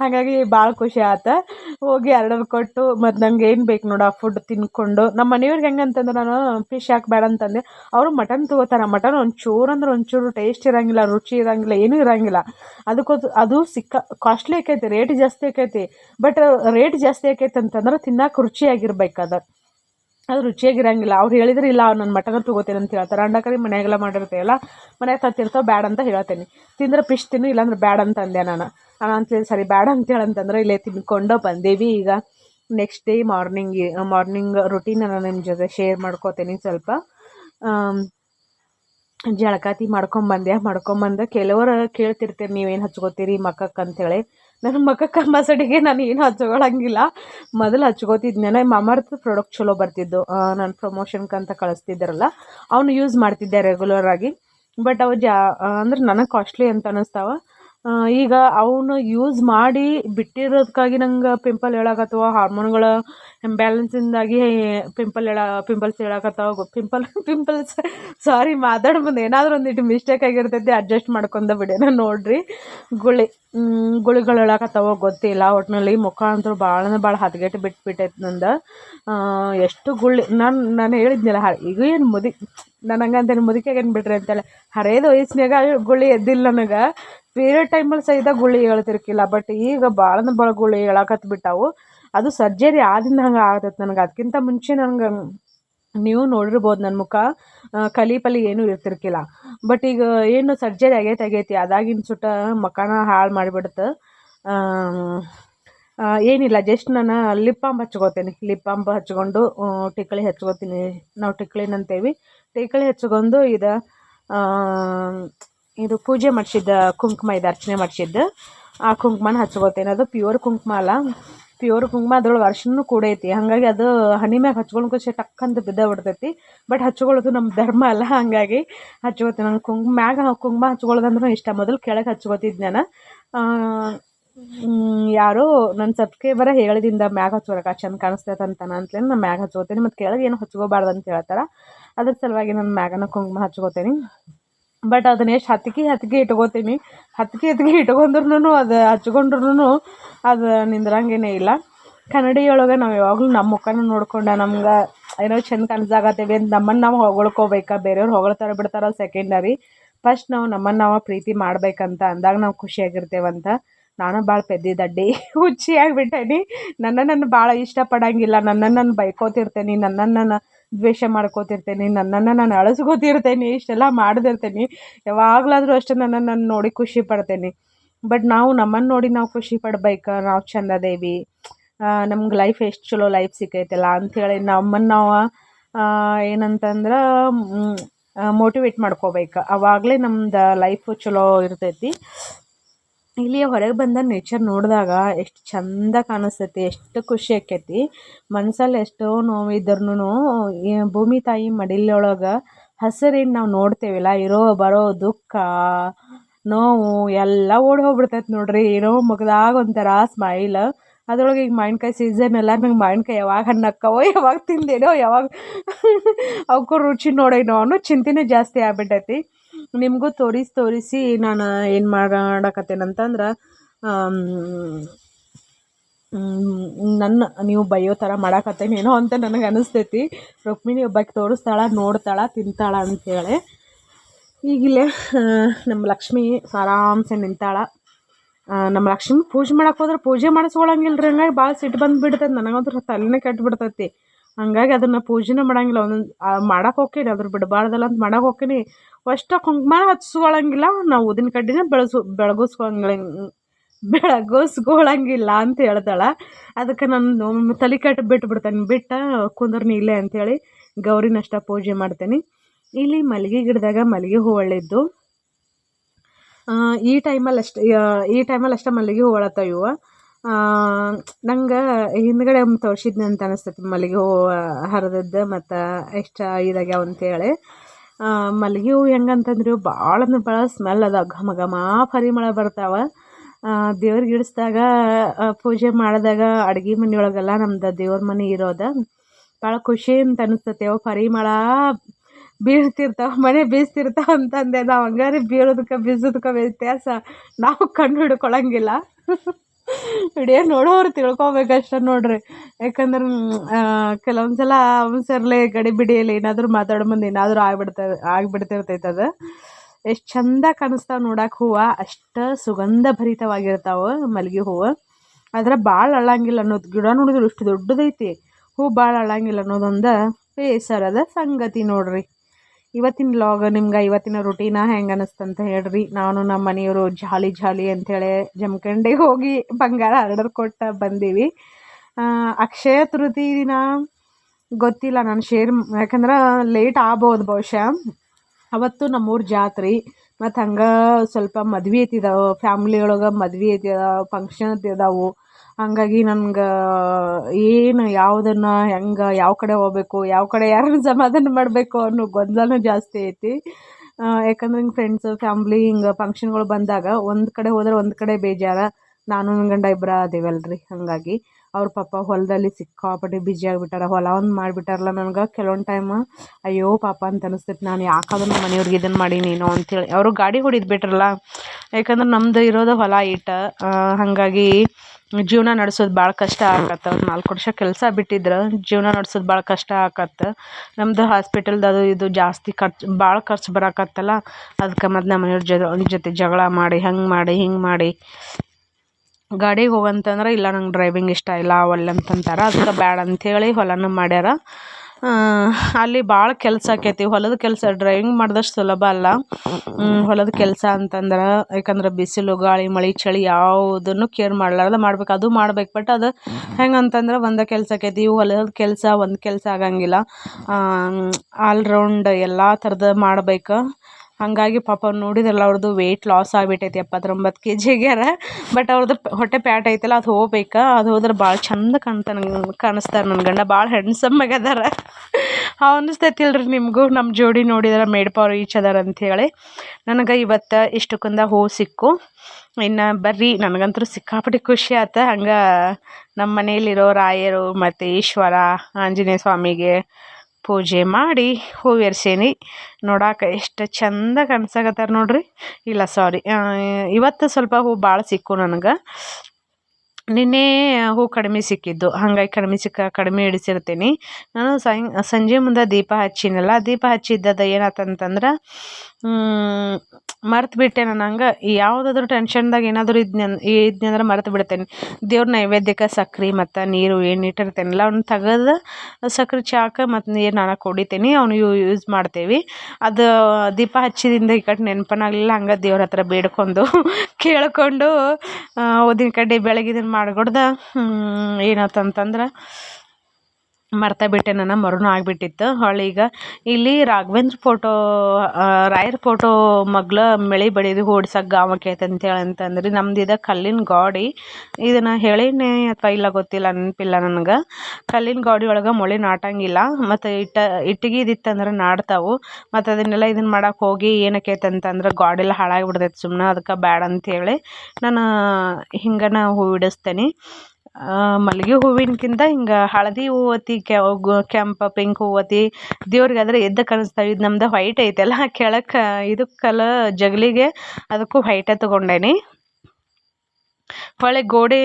ಹಾಗಾಗಿ ಭಾಳ ಖುಷಿ ಆಯ್ತು ಹೋಗಿ ಆರ್ಡರ್ ಕೊಟ್ಟು ಮತ್ತು ನಂಗೆ ಏನು ಬೇಕು ನೋಡು ಆ ಫುಡ್ ತಿನ್ಕೊಂಡು. ನಮ್ಮ ಮನೆಯವ್ರಿಗೆ ಹೆಂಗೆ ಅಂತಂದ್ರೆ ನಾನು ಫಿಶ್ ಹಾಕಬೇಡ ಬೇಡ ಅಂತಂದೆ. ಅವರು ಮಟನ್ ತಗೋತಾರೆ. ಮಟನ್ ಒಂಚೂರು ಅಂದ್ರೆ ಒಂಚೂರು ಟೇಸ್ಟ್ ಇರೋಂಗಿಲ್ಲ, ರುಚಿ ಇರೋಂಗಿಲ್ಲ, ಏನೂ ಇರೋಂಗಿಲ್ಲ. ಅದಕ್ಕೋದು ಅದು ಸಿಕ್ಕ ಕಾಸ್ಟ್ಲಿ ಆಕೈತಿ ರೇಟ್ ಜಾಸ್ತಿ ಆಕೈತಿ. ಬಟ್ ರೇಟ್ ಜಾಸ್ತಿ ಆಕೈತಿ ಅಂತಂದ್ರೆ ತಿನ್ನಕ್ಕೆ ರುಚಿಯಾಗಿರ್ಬೇಕು ಅದು. ಅದು ರುಚಿಯಾಗಿರಂಗಿಲ್ಲ. ಅವ್ರು ಹೇಳಿದ್ರೆ ಇಲ್ಲ ನಾನು ಮಟನ ತೊಗೋತೇನೆ ಅಂತ ಹೇಳ್ತಾರೆ. ಅಂಡಕರಿ ಮನೆಯಾಗೆಲ್ಲ ಮಾಡಿರ್ತೀವಲ್ಲ ಮನ್ಯಾಗ ತತ್ತಿರ್ತಾವೆ ಬ್ಯಾಡ ಅಂತ ಹೇಳ್ತೇನೆ. ತಿಂದ್ರೆ ಪಿಶ್ ತಿನ್ನು, ಇಲ್ಲಾಂದ್ರೆ ಬ್ಯಾಡ ಅಂತ ಅಂದೆ ನಾನು. ನಾನು ಅಂತೇಳಿ ಸರಿ, ಬ್ಯಾಡ ಅಂತೇಳಿ ಅಂತಂದ್ರೆ ಇಲ್ಲೇ ತಿನ್ಕೊಂಡು ಬಂದೇವಿ. ಈಗ next day morning morning routine ನಾನು ನಿಮ್ಮ ಜೊತೆ ಶೇರ್ ಮಾಡ್ಕೋತೀನಿ ಸ್ವಲ್ಪ. ಜಳಕಾತಿ ಮಾಡ್ಕೊಂಬಂದೆ. ಮಾಡ್ಕೊಂಬಂದು ಕೆಲವರು ಕೇಳ್ತಿರ್ತೀರಿ, ನೀವೇನು ಹಚ್ಕೋತೀರಿ ಮಕ್ಕಕ್ಕೆ ಅಂತೇಳಿ ನನ್ನ ಮಕ್ಕ ಮಸಡಿಗೆ ನಾನು ಏನು ಹಚ್ಕೊಳಂಗಿಲ್ಲ ಮೊದಲು ಹಚ್ಕೋತಿದ್ನೇನೆ ಮಾಮರ್ತ್ ಪ್ರಾಡಕ್ಟ್ ಚಲೋ ಬರ್ತಿದ್ದು. ನಾನು ಪ್ರಮೋಷನ್ಗೆ ಅಂತ ಕಳಿಸ್ತಿದ್ದಾರಲ್ಲ, ಅವನು ಯೂಸ್ ಮಾಡ್ತಿದ್ದೆ ರೆಗ್ಯುಲರ್ ಆಗಿ. ಬಟ್ ಅವು ಜಾ, ಅಂದ್ರೆ ನನಗೆ ಕಾಸ್ಟ್ಲಿ ಅಂತ ಅನ್ನಿಸ್ತಾವ ಈಗ ಅವನ್ನ ಯೂಸ್ ಮಾಡಿ ಬಿಟ್ಟಿರೋದಕ್ಕಾಗಿ ನಂಗೆ ಪಿಂಪಲ್ ಹೇಳಾಕತ್ತವ ಹಾರ್ಮೋನ್ಗಳ ಇಂಬ್ಯಾಲೆನ್ಸಿಂದಾಗಿ ಪಿಂಪಲ್ ಹೇಳ ಪಿಂಪಲ್ಸ್ ಹೇಳಾಕತ್ತಾವ. ಪಿಂಪಲ್ ಪಿಂಪಲ್ಸ್ ಸಾರಿ ಮಾತಾಡೋ ಮುಂದೆ ಏನಾದರೂ ಒಂದಿಟ್ಟು ಮಿಸ್ಟೇಕ್ ಆಗಿರ್ತೈತಿ ಅಡ್ಜಸ್ಟ್ ಮಾಡ್ಕೊಂಡ ಬಿಡೋಣ ನೋಡ್ರಿ. ಗುಳಿ ಗುಳಿಗಳು ಹೇಳಾಕತ್ತಾವ, ಗೊತ್ತಿಲ್ಲ. ಒಟ್ಟಿನಲ್ಲಿ ಮುಖ ಅಂತೂ ಭಾಳ ಭಾಳ ಹದಗೆಟ್ಟು ಬಿಟ್ಬಿಟ್ಟೈತೆ ನಂದು. ಎಷ್ಟು ಗುಳ್ಳಿ ನಾನು ನಾನು ಹೇಳಿದ್ನಲ್ಲ ಈಗ ಏನು ಮುದಿ ನಾನು ಹಂಗಂತೇನೆ ಮುದುಕಿಯಾಗೇನು ಬಿಡ್ರಿ ಅಂತೇಳಿ ಹರೇದು ವಯಸ್ಸಿನಾಗ ಗುಳ್ಳಿ ಎದ್ದಿಲ್ಲ ನನಗೆ. ಪೀರಿಯಡ್ ಟೈಮಲ್ಲಿ ಸಹಿತ ಗುಳ್ಳಿ ಹೇಳ್ತಿರ್ಕಿಲ್ಲ. ಬಟ್ ಈಗ ಭಾಳ ಭಾಳ ಗುಳ್ಳಿ ಹೇಳಕತ್ತು ಬಿಟ್ಟಾವು. ಅದು ಸರ್ಜರಿ ಆದಿಂದ ಹಂಗೆ ಆಗತ್ತೆ ನನಗೆ. ಅದಕ್ಕಿಂತ ಮುಂಚೆ ನನಗೆ ನೀವು ನೋಡಿರ್ಬೋದು ನನ್ನ ಮುಖ. ಕಲಿ ಪಲಿ ಏನೂ ಇರ್ತಿರ್ಕಿಲ್ಲ. ಬಟ್ ಈಗ ಏನು ಸರ್ಜರಿ ಆಗೈತೆ ಆಗೈತಿ. ಅದಾಗಿನ ಸುಟ್ಟ ಮುಖನ ಹಾಳು ಮಾಡಿಬಿಡ್ತು. ಏನಿಲ್ಲ. ಜಸ್ಟ್ ನಾನು ಲಿಪ್ ಪಂಪ್ ಹಚ್ಕೋತೀನಿ. ಲಿಪ್ ಬಾಮ್ ಹಚ್ಕೊಂಡು ಟಿಕ್ಳಿ ಹಚ್ಕೋತೀನಿ. ನಾವು ಟಿಕ್ಳಿನ ಟಿಕ್ಲಿ ಹಚ್ಕೊಂಡು ಇದು ಇದು ಪೂಜೆ ಮಾಡಿಸಿದ್ದ ಕುಂಕುಮ ಇದು, ಅರ್ಚನೆ ಮಾಡಿಸಿದ್ದು. ಆ ಕುಂಕುಮನ ಹಚ್ಕೋತೇನೆ ಅದು ಪ್ಯೂರ್ ಕುಂಕುಮ ಅಲ್ಲ. ಪ್ಯೂರ್ ಕುಂಕುಮ ಅದ್ರೊಳಗೆ ಅರ್ಶಿನೂ ಕೂಡ ಐತಿ. ಹಾಗಾಗಿ ಅದು ಹನಿ ಮ್ಯಾಗ ಹಚ್ಕೊಂಡು ಖುಷಿ ಟಕ್ ಅಂತ ಬಿದ್ದ ಬಿಡ್ತೈತಿ. ಬಟ್ ಹಚ್ಕೊಳ್ಳೋದು ನಮ್ಮ ಧರ್ಮ ಅಲ್ಲ, ಹಾಗಾಗಿ ಹಚ್ಕೋತೀನಿ ನಂಗೆ ಕುಂಕುಮ ಮ್ಯಾಗ ಕುಂಕುಮ ಹಚ್ಕೊಳ್ಳೋದಂದ್ರೂ ಇಷ್ಟ. ಮೊದಲು ಕೆಳಗೆ ಹಚ್ಕೋತಿದ್ದೆ ನಾನು. ಯಾರೋ ನನ್ನ ಸಬ್ಸ್ಕ್ರೈಬರ ಹೇಳಿದಿಂದ ಮ್ಯಾಗ ಹಚ್ಚೋರಕ ಚಂದ ಕಾಣಿಸ್ತೈತೆ ಅಂತ ಅಂತಲೇ ನಾನು ಮ್ಯಾಗ ಹಚ್ಕೋತೀನಿ. ಮತ್ತು ಕೆಳಗೆ ಏನು ಹಚ್ಕೋಬಾರ್ದು ಅಂತ ಹೇಳ್ತಾರ. ಅದ್ರ ಸಲುವಾಗಿ ನಾನು ಮ್ಯಾಗನ ಕುಂಕುಮ ಹಚ್ಕೋತೀನಿ. ಬಟ್ ಅದನ್ನ ಎಷ್ಟು ಹತ್ತಿಗೆ ಹತ್ತಿಗೆ ಇಟ್ಕೋತೀನಿ. ಹತ್ತಿಗೆ ಹತ್ತಿಗೆ ಇಟ್ಕೊಂಡ್ರು ಅದು ಹಚ್ಕೊಂಡ್ರು ಅದು ನಿಂದ್ರಂಗೇನೇ ಇಲ್ಲ. ಕನ್ನಡಿಯೊಳಗೆ ನಾವು ಯಾವಾಗಲೂ ನಮ್ಮ ಮುಖನ ನೋಡ್ಕೊಂಡ ನಮ್ಗೆ ಏನೋ ಚೆಂದ ಕನಸಾಗತ್ತೇವೆ ಅಂತ ನಮ್ಮನ್ನು ನಾವು ಹೊಗಳ್ಕೋಬೇಕಾ. ಬೇರೆಯವ್ರು ಹೊಗಳ್ತಾರೆ ಬಿಡ್ತಾರ ಸೆಕೆಂಡರಿ ಫಸ್ಟ್ ನಾವು ನಮ್ಮನ್ನು ನಾವು ಪ್ರೀತಿ ಮಾಡ್ಬೇಕಂತ ಅಂದಾಗ ನಾವು ಖುಷಿಯಾಗಿರ್ತೇವಂತ. ನಾನು ಭಾಳ ಪೆದ್ದಿ ಅಡ್ಡಿ ಹುಚ್ಚಿ ಆಗಿಬಿಟ್ಟೇನಿ ನನ್ನನ್ನು ನಾನು ಭಾಳ ಇಷ್ಟಪಡಂಗಿಲ್ಲ. ನನ್ನನ್ನು ನಾನು ಬೈಕೋತಿರ್ತೇನೆ. ನನ್ನನ್ನು ನಾನು ದ್ವೇಷ ಮಾಡ್ಕೋತಿರ್ತೇನೆ. ನನ್ನನ್ನು ನಾನು ಅಳಸ್ಕೋತಿರ್ತೇನೆ. ಇಷ್ಟೆಲ್ಲ ಮಾಡದಿರ್ತೇನೆ. ಯಾವಾಗಲಾದರೂ ಅಷ್ಟೇ ನನ್ನನ್ನು ನಾನು ನೋಡಿ ಖುಷಿ ಪಡ್ತೇನೆ. ಬಟ್ ನಾವು ನಮ್ಮನ್ನು ನೋಡಿ ನಾವು ಖುಷಿ ಪಡ್ಬೇಕು. ನಾವು ಚಂದದೇವಿ. ನಮ್ಗೆ ಲೈಫ್ ಎಷ್ಟು ಚಲೋ ಲೈಫ್ ಸಿಕ್ಕೈತಲ್ಲ ಅಂಥೇಳಿ ನಮ್ಮನ್ನು ನಾವು ಏನಂತಂದ್ರೆ ಮೋಟಿವೇಟ್ ಮಾಡ್ಕೋಬೇಕು. ಆವಾಗಲೇ ನಮ್ದು ಲೈಫು ಚಲೋ ಇರ್ತೈತಿ. ಇಲ್ಲಿ ಹೊರಗೆ ಬಂದ ನೇಚರ್ ನೋಡಿದಾಗ ಎಷ್ಟು ಚಂದ ಕಾಣಿಸ್ತೈತಿ, ಎಷ್ಟು ಖುಷಿ ಆಕೈತಿ ಮನ್ಸಲ್ಲಿ ಎಷ್ಟೋ ನೋವಿದ್ರೂ ಭೂಮಿ ತಾಯಿ ಮಡಿಲೊಳಗೆ ಹಸಿರೇನು ನಾವು ನೋಡ್ತೇವಲ್ಲ, ಇರೋ ಬರೋ ದುಃಖ, ನೋವು ಎಲ್ಲ ಓಡಿ ಹೋಗ್ಬಿಡ್ತೈತೆ ನೋಡ್ರಿ. ಏನೋ ಮುಖದಾಗ ಒಂಥರ ಸ್ಮೈಲ್ ಅದ್ರೊಳಗೆ ಈಗ ಮಾವಿನ್ಕಾಯಿ ಸೀಸನ್ ಎಲ್ಲ, ನಂಗೆ ಮಾವಿನ್ಕಾಯಿ ಯಾವಾಗ ಹಣ್ಣು ಅಕ್ಕವೋ ಯಾವಾಗ ತಿಂದೇನೋ, ಯಾವಾಗ ಅವಕ್ಕೂ ರುಚಿ ನೋಡೇನೋ ಅನ್ನೋ ಚಿಂತೆನೇ ಜಾಸ್ತಿ ಆಗ್ಬಿಟ್ಟೈತಿ. ನಿಮಗೂ ತೋರಿಸಿ ತೋರಿಸಿ ನಾನು ಏನು ಮಾಡಕತ್ತೇನಂತಂದ್ರೆ ನನ್ನ, ನೀವು ಬೈಯೋ ಥರ ಮಾಡಕತ್ತೇನೇನೋ ಅಂತ ನನಗೆ ಅನಿಸ್ತೈತಿ. ರುಕ್ಮಿಣಿ ಒಬ್ಬಾಕಿ ತೋರಿಸ್ತಾಳೆ, ನೋಡ್ತಾಳೆ, ತಿಂತಾಳ ಅಂತೇಳಿ ಈಗಿಲ್ಲೇ ನಮ್ಮ ಲಕ್ಷ್ಮಿ ಆರಾಮ್ಸೆ ನಿಂತಾಳ. ನಮ್ಮ ಲಕ್ಷ್ಮಿ ಪೂಜೆ ಮಾಡಕ್ಕೆ ಹೋದ್ರೆ ಪೂಜೆ ಮಾಡಿಸ್ಕೊಳಂಗಿಲ್ಲ ರೀ ಹಂಗಾಗಿ ಭಾಳ ಸಿಟ್ಟು ಬಂದು ಬಿಡ್ತೈತೆ ನನಗಂತೂ ತಲೆನೇ ಕೆಟ್ಬಿಡ್ತೈತಿ. ಹಂಗಾಗಿ ಅದನ್ನು ಪೂಜೆನೂ ಮಾಡಂಗಿಲ್ಲ. ಒಂದೊಂದು ಮಾಡಕ್ಕೆ ಹೋಗ್ತೀನಿ, ಅದ್ರ ಬಿಡಬಾರ್ದಲ್ಲ ಅಂತ ಮಾಡಕ್ಕೆ ಹೋಗ್ತೀನಿ. ಫಸ್ಟ್ ಕುಂಕುಮ ಹಚ್ಸ್ಕೊಳಂಗಿಲ್ಲ, ನಾವು ಊದಿನ ಕಡ್ಡಿನ ಬೆಳೆಸು, ಬೆಳಗಿಸ್ಕೊಳಂಗಿಲ್ಲ ಬೆಳಗಿಸ್ಕೊಳಂಗಿಲ್ಲ ಅಂತ ಹೇಳ್ತಾಳೆ. ಅದಕ್ಕೆ ನಾನು ತಲೆ ಕೆಟ್ಟು ಬಿಟ್ಟು ಬಿಡ್ತೇನೆ ಬಿಟ್ಟು ಕುಂದ್ರನಿ ಇಲ್ಲೇ ಅಂಥೇಳಿ ಗೌರಿನಷ್ಟ ಪೂಜೆ ಮಾಡ್ತೇನೆ. ಇಲ್ಲಿ ಮಲ್ಲಿಗೆ ಗಿಡದಾಗ ಮಲ್ಲಿಗೆ ಹೂ ಒಳ್ಳೆದ್ದು. ಈ ಟೈಮಲ್ಲಿ ಅಷ್ಟೇ, ಈ ಟೈಮಲ್ಲಿ ಅಷ್ಟೇ ಮಲ್ಲಿಗೆ ಹೂ ಅಳತ್ತಾವ ಇವು. ನಂಗೆ ಹಿಂದ್ಗಡೆ ಒಮ್ಮೆ ತೋರಿಸಿದ್ನಿ ಅಂತ ಅನಿಸ್ತೈತಿ ಮಲ್ಲಿಗೆ ಹೂವು ಹರಿದದ್ದು ಮತ್ತು ಎಷ್ಟು ಇದಾಗ್ಯಾವ ಅಂತೇಳಿ ಮಲ್ಲಿಗೆ ಹೂವು ಹೆಂಗಂತಂದ್ರೆ ಭಾಳ ಅಂದ್ರೆ ಭಾಳ ಸ್ಮೆಲ್ ಅದ, ಘಮ ಘಮ ಪರಿಮಳ ಬರ್ತಾವೆ. ದೇವ್ರಿಗೆ ಇಡಿಸ್ದಾಗ ಪೂಜೆ ಮಾಡಿದಾಗ ಅಡುಗೆ ಮನೆಯೊಳಗೆಲ್ಲ ನಮ್ದು ದೇವ್ರ ಮನೆ ಇರೋದು. ಭಾಳ ಖುಷಿ ಅಂತ ಅನಿಸ್ತೈತಿ, ಅವು ಪರಿಮಳ ಬೀಳ್ತಿರ್ತಾವ ಮನೆ ಬೀಸ್ತಿರ್ತಾವ ಅಂತಂದೆ. ನಾವು ಹಂಗಾರೆ ಬೀಳೋದಕ್ಕೆ, ಬೀಸೋದಕ್ಕೆ ವ್ಯತ್ಯಾಸ ನಾವು ಕಂಡು ಹಿಡ್ಕೊಳಂಗಿಲ್ಲ. ವಿಡಿಯೋ ನೋಡೋರು ತಿಳ್ಕೊಬೇಕಷ್ಟೆ ನೋಡ್ರಿ. ಯಾಕಂದ್ರೆ ಕೆಲವೊಂದು ಸಲ ಅವಸರ್ಲೆ ಗಡಿಬಿಡಿಯಲ್ಲಿ ಏನಾದರೂ ಮಾತಾಡೋ ಮುಂದೆ ಏನಾದರೂ ಆಗ್ಬಿಡ್ತದೆ ಆಗಿಬಿಡ್ತಿರ್ತೈತೆ ಅದು. ಎಷ್ಟು ಚಂದ ಕಾಣಿಸ್ತಾವೆ ನೋಡಕ್ಕೆ ಹೂವು, ಅಷ್ಟು ಸುಗಂಧ ಭರಿತವಾಗಿರ್ತಾವೆ ಮಲ್ಲಿಗೆ ಹೂವು. ಆದ್ರೆ ಭಾಳ ಅಳಂಗಿಲ್ಲ ಅನ್ನೋದು, ಗಿಡ ನೋಡಿದ್ರೆ ಇಷ್ಟು ದೊಡ್ಡದೈತಿ. ಹೂ ಭಾಳ ಅಳಂಗಿಲ್ಲ ಅನ್ನೋದೊಂದು ಬೇಸರದ ಸಂಗತಿ ನೋಡ್ರಿ. ಇವತ್ತಿನ ಲಾಗ್ ನಿಮ್ಗೆ ಇವತ್ತಿನ ರುಟೀನ ಹೆಂಗೆ ಅನ್ನಿಸ್ತಂತ ಹೇಳ್ರಿ. ನಾನು ನಮ್ಮ ಮನೆಯವರು ಜಾಲಿ ಜಾಲಿ ಅಂಥೇಳಿ ಜಮಖಂಡಿಗೆ ಹೋಗಿ ಬಂಗಾರ ಆರ್ಡರ್ ಕೊಟ್ಟು ಬಂದೀವಿ. ಅಕ್ಷಯ ತೃತೀಯ ದಿನ ಗೊತ್ತಿಲ್ಲ ನಾನು ಶೇರ್ ಯಾಕಂದ್ರೆ ಲೇಟ್ ಆಗ್ಬೋದು ಬಹುಶಃ. ಅವತ್ತು ನಮ್ಮೂರು ಜಾತ್ರೆ, ಮತ್ತು ಹಂಗೆ ಸ್ವಲ್ಪ ಮದ್ವೆ ಐತಿದಾವೆ ಫ್ಯಾಮ್ಲಿ ಒಳಗೆ ಮದ್ವೆ ಐತಿದಾವೆ ಫಂಕ್ಷನ್ ಇದಾವೆ ಹಾಗಾಗಿ ನನ್ಗೆ ಏನು ಯಾವುದನ್ನು ಹೆಂಗೆ ಯಾವ ಕಡೆ ಹೋಗ್ಬೇಕು, ಯಾವ ಕಡೆ ಯಾರನ್ನ ಸಮಾಧಾನ ಮಾಡಬೇಕು ಅನ್ನೋ ಗೊಂದಲನೂ ಜಾಸ್ತಿ ಐತಿ. ಯಾಕಂದ್ರೆ ಹಿಂಗೆ ಫ್ರೆಂಡ್ಸು ಫ್ಯಾಮ್ಲಿ ಹಿಂಗೆ ಫಂಕ್ಷನ್ಗಳು ಬಂದಾಗ ಒಂದು ಕಡೆ ಹೋದ್ರೆ ಒಂದು ಕಡೆ ಬೇಜಾರ. ನಾನು ನನ್ನ ಗಂಡ ಇಬ್ಬರ ಅದೇವಲ್ರಿ, ಹಾಗಾಗಿ ಅವ್ರ ಪಾಪ ಹೊಲದಲ್ಲಿ ಸಿಕ್ಕಾಪಟ್ಟೆ ಬಿಜಿ ಆಗಿಬಿಟ್ಟಾರ ಹೊಲ ಒಂದು ಮಾಡಿಬಿಟ್ಟಾರಲ್ಲ ನನಗೆ. ಕೆಲವೊಂದು ಟೈಮ್ ಅಯ್ಯೋ ಪಾಪ ಅಂತ ಅನಿಸ್ತೈತೆ, ನಾನು ಯಾಕಾದ್ರೂ ನಮ್ಮ ಮನೆಯವ್ರಿಗೆ ಇದನ್ನು ನೀನು ಅಂತೇಳಿ. ಅವರು ಗಾಡಿ ಹೊಡಿದು ಬಿಟ್ರಲ್ಲ ಯಾಕಂದ್ರೆ ನಮ್ದು ಇರೋದು ಹೊಲ ಈಟ. ಹಾಗಾಗಿ ಜೀವನ ನಡ್ಸೋದು ಭಾಳ ಕಷ್ಟ ಆಗತ್ತೆ ಒಂದು ನಾಲ್ಕು ವರ್ಷ ಕೆಲಸ ಬಿಟ್ಟಿದ್ರೆ ಜೀವನ ನಡ್ಸೋದು ಭಾಳ ಕಷ್ಟ ಆಗತ್ತೆ ನಮ್ದು ಹಾಸ್ಪಿಟಲ್ದು ಅದು ಇದು ಜಾಸ್ತಿ ಖರ್ಚು ಭಾಳ ಖರ್ಚು ಬರಕತ್ತಲ್ಲ. ಅದಕ್ಕೆ ಮತ್ತು ನಮ್ಮ ಮನೆಯವ್ರ ಜೊತೆ ಜೊತೆ ಜಗಳ ಮಾಡಿ, ಹಂಗೆ ಮಾಡಿ, ಹಿಂಗೆ ಮಾಡಿ. ಗಾಡಿಗೆ ಹೋಗಂತಂದ್ರೆ ಇಲ್ಲ ನಂಗೆ ಡ್ರೈವಿಂಗ್ ಇಷ್ಟ ಇಲ್ಲ ಒಲ್ಲೆ ಅಂತಂತಾರೆ. ಅದಕ್ಕೆ ಬ್ಯಾಡ ಅಂಥೇಳಿ ಹೊಲನೂ ಮಾಡ್ಯಾರ. ಅಲ್ಲಿ ಭಾಳ ಕೆಲಸ ಆಕೈತಿ. ಹೊಲದ ಕೆಲಸ ಡ್ರೈವಿಂಗ್ ಮಾಡಿದಷ್ಟು ಸುಲಭ ಅಲ್ಲ. ಹೊಲದ ಕೆಲಸ ಅಂತಂದ್ರೆ, ಯಾಕಂದ್ರೆ ಬಿಸಿಲು, ಗಾಳಿ, ಮಳೆ, ಚಳಿ ಯಾವುದನ್ನು ಕೇರ್ ಮಾಡಲಾರ್ದೆ ಮಾಡ್ಬೇಕು. ಅದು ಮಾಡ್ಬೇಕು. ಬಟ್ ಅದು ಹೆಂಗೆ ಅಂತಂದ್ರೆ ಒಂದೇ ಕೆಲಸ ಆಕೈತಿ. ಹೊಲದ ಕೆಲಸ ಒಂದು ಕೆಲಸ ಆಗಂಗಿಲ್ಲ. ಆಲ್ರೌಂಡ್ ಎಲ್ಲ ಥರದ ಮಾಡ್ಬೇಕು. ಹಾಗಾಗಿ ಪಾಪ ನೋಡಿದ್ರಲ್ಲ ಅವ್ರದ್ದು ವೆಯ್ಟ್ ಲಾಸ್ ಆಗಿಬಿಟ್ಟೈತಿ, ಎಪ್ಪತ್ತೊಂಬತ್ತು ಕೆ ಜಿಗ್ಯಾರ ಬಟ್ ಅವ್ರದ್ದು ಹೊಟ್ಟೆ ಪ್ಯಾಟ್ ಐತಲ್ಲ, ಅದು ಹೋಗ್ಬೇಕು. ಅದು ಹೋದ್ರೆ ಭಾಳ ಚಂದ ಕಾಣ್ತಾನೆ ಕಾಣಿಸ್ತಾರೆ ನನ್ನ ಗಂಡ. ಭಾಳ ಹೆಣ್ಸಮ್ ಆಗ್ಯದಾರ. ಅನ್ನಿಸ್ತೈತಿಲ್ರಿ ನಿಮಗೂ? ನಮ್ಮ ಜೋಡಿ ನೋಡಿದ್ರೆ ಮೇಡ್ ಪವರ್ ಈಚ್ ಅದಾರ ಅಂಥೇಳಿ ನನಗೆ ಇವತ್ತು ಇಷ್ಟಕ್ಕೊಂದ ಹೂ ಸಿಕ್ಕು. ಇನ್ನು ಬರ್ರಿ, ನನಗಂತೂ ಸಿಕ್ಕಾಪಟ್ಟೆ ಖುಷಿ ಆತ. ಹಂಗೆ ನಮ್ಮ ಮನೆಯಲ್ಲಿರೋ ರಾಯರು ಮತ್ತು ಈಶ್ವರ, ಆಂಜನೇಯ ಸ್ವಾಮಿಗೆ ಪೂಜೆ ಮಾಡಿ ಹೂವು ಏರ್ಸೇನಿ ನೋಡಾಕ ಎಷ್ಟು ಚಂದ ಕಾಣ್ಸಕತ್ತಾರ ನೋಡ್ರಿ. ಇಲ್ಲ ಸಾರಿ ಇವತ್ತು ಸ್ವಲ್ಪ ಹೂ ಭಾಳ ಸಿಕ್ಕು ನನಗೆ. ನಿನ್ನೆ ಹೂ ಕಡಿಮೆ ಸಿಕ್ಕಿದ್ದು. ಹಾಗಾಗಿ ಕಡಿಮೆ ಸಿಕ್ಕ, ಕಡಿಮೆ ಇಡಿಸಿರ್ತೀನಿ ನಾನು ಸಾಯಂ ಸಂಜೆ ಮುಂದೆ ದೀಪ ಹಚ್ಚಿನಲ್ಲ ದೀಪ ಹಚ್ಚಿದ್ದದ ಏನಾತಂತಂದ್ರೆ ಮರ್ತು ಬಿಟ್ಟೆ ನಾನು ಹಂಗೆ. ಯಾವುದಾದ್ರೂ ಟೆನ್ಷನ್ದಾಗ ಏನಾದರೂ ಇದ್ನ ಇದ್ನಿ ಅಂದ್ರೆ ಮರ್ತು ಬಿಡ್ತೇನೆ. ದೇವ್ರ ನೈವೇದ್ಯಕ್ಕೆ ಸಕ್ರೆ ಮತ್ತು ನೀರು ಏನು ಇಟ್ಟಿರ್ತೇನಲ್ಲ, ಅವ್ನ ತೆಗೆದು ಸಕ್ರೆ ಚಾಕ ಮತ್ತು ನೀರು ನಾನು ಕುಡಿತೀನಿ, ಅವ್ನು ಯೂಸ್ ಮಾಡ್ತೇವೆ. ಅದು ದೀಪ ಹಚ್ಚಿದಿಂದ ಈ ಕಡೆ ನೆನಪನಾಗಲಿಲ್ಲ, ಹಂಗೆ ದೇವ್ರ ಹತ್ರ ಬೇಡ್ಕೊಂಡು, ಕೇಳಿಕೊಂಡು ಓದಿನ ಕಡ್ಡಿ ಬೆಳಗ್ಗೆ ಇದನ್ನು ಮಾಡ್ಕೊಡ್ದೆ ಏನಾತಂತಂದ್ರೆ ಮರ್ತಾ ಬಿಟ್ಟೆ ನಾನು ಮರುನು ಆಗಿಬಿಟ್ಟಿತ್ತು. ಹೊಳ್ಳಿ ಈಗ ಇಲ್ಲಿ ರಾಘವೇಂದ್ರ ಫೋಟೋ ರಾಯರ ಫೋಟೋ ಮಗ್ಲ ಮಳೆ ಬಡಿದು ಓಡ್ಸಕ್ಕೆ ಗಾವ ಆಕೈತೆ ಅಂತೇಳಿ ಅಂತಂದ್ರಿ. ನಮ್ದು ಇದು ಕಲ್ಲಿನ ಗಾಡಿ. ಇದನ್ನು ಹೇಳಿನಿ ಅಥವಾ ಇಲ್ಲ ಗೊತ್ತಿಲ್ಲ, ನೆನಪಿಲ್ಲ ನನಗೆ. ಕಲ್ಲಿನ ಗಾಡಿ ಒಳಗೆ ಮೊಳೆ ನಾಟಂಗಿಲ್ಲ. ಮತ್ತು ಇಟ್ಟ ಇಟ್ಟಿಗೆ ಇದಿತ್ತಂದ್ರೆ ನಾಡ್ತಾವು. ಮತ್ತು ಅದನ್ನೆಲ್ಲ ಇದನ್ನು ಮಾಡಕ್ಕೆ ಹೋಗಿ ಏನಕ್ಕೈತೆ ಅಂತಂದ್ರೆ ಗಾಡೆಲ್ಲ ಹಾಳಾಗಿ ಬಿಡ್ತೈತೆ ಸುಮ್ಮನೆ ಅದಕ್ಕೆ ಬ್ಯಾಡ ಅಂಥೇಳಿ ನಾನು ಹಿಂಗನ ಹೂ ಇಡಿಸ್ತೇನೆ ಮಲ್ಲಿಗೆ ಹೂವಿನ್ಕಿಂತ ಹಿಂಗೆ ಹಳದಿ ಹೂವತ್ತಿ ಕೆಂಪು, ಪಿಂಕ್ ಹೂವತ್ತಿ ದೇವ್ರಿಗಾದ್ರೆ ಎದ್ದು ಕಾಣಿಸ್ತಾವೆ. ಇದು ನಮ್ದು ವೈಟ್ ಐತಲ್ಲ ಕೆಳಕ್ಕೆ ಇದಕ್ಕಲ್ಲ ಜಗಲಿಗೆ ಅದಕ್ಕೂ ವೈಟೇ ತೊಗೊಂಡೇನಿ. ಹೊಳೆ ಗೋಡೆ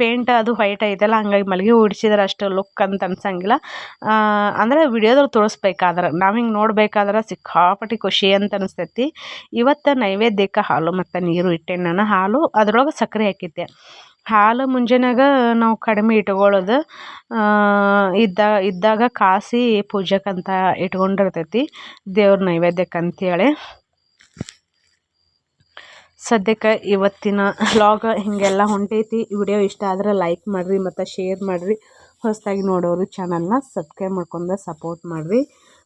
ಪೇಂಟ್ ಅದು ವೈಟ್ ಐತಲ್ಲ, ಹಂಗಾಗಿ ಮಲ್ಲಿಗೆ ಹೂ ಇಡ್ಸಿದ್ರೆ ಅಷ್ಟು ಲುಕ್ ಅಂತ ಅನ್ಸಂಗಿಲ್ಲ. ಅಂದ್ರೆ ವಿಡಿಯೋದಲ್ಲಿ ತೋರಿಸ್ಬೇಕಾದ್ರೆ, ನಾವು ಹಿಂಗೆ ನೋಡ್ಬೇಕಾದ್ರೆ ಸಿಕ್ಕಾಪಟ್ಟಿ ಖುಷಿ ಅಂತ ಅನಿಸ್ತೈತಿ. ಇವತ್ತು ನೈವೇದ್ಯಕ್ಕೆ ಹಾಲು ಮತ್ತು ನೀರು ಇಟ್ಟೆ ನಾನು, ಹಾಲು ಅದ್ರೊಳಗೆ ಸಕ್ಕರೆ ಹಾಕಿದ್ದೆ. ಹಾಲು ಮುಂಜಾನೆಯಾಗ ನಾವು ಕಡಿಮೆ ಇಟ್ಕೊಳ್ಳೋದು ಇದ್ದ, ಇದ್ದಾಗ ಕಾಸಿ ಪೂಜೆಗಂತ ಇಟ್ಕೊಂಡಿರ್ತೈತಿ ದೇವ್ರ ನೈವೇದ್ಯಕ್ಕೆ ಅಂತೇಳಿ ಸದ್ಯಕ್ಕೆ ಇವತ್ತಿನ ವ್ಲಾಗ್ ಹೀಗೆಲ್ಲ ಹೊಂಟೈತಿ. ವಿಡಿಯೋ ಇಷ್ಟ ಆದ್ರೆ ಲೈಕ್ ಮಾಡಿರಿ ಮತ್ತು ಶೇರ್ ಮಾಡಿರಿ. ಹೊಸದಾಗಿ ನೋಡೋರು ಚಾನಲ್ನ ಸಬ್ಸ್ಕ್ರೈಬ್ ಮಾಡ್ಕೊಂಡು ಸಪೋರ್ಟ್ ಮಾಡಿರಿ.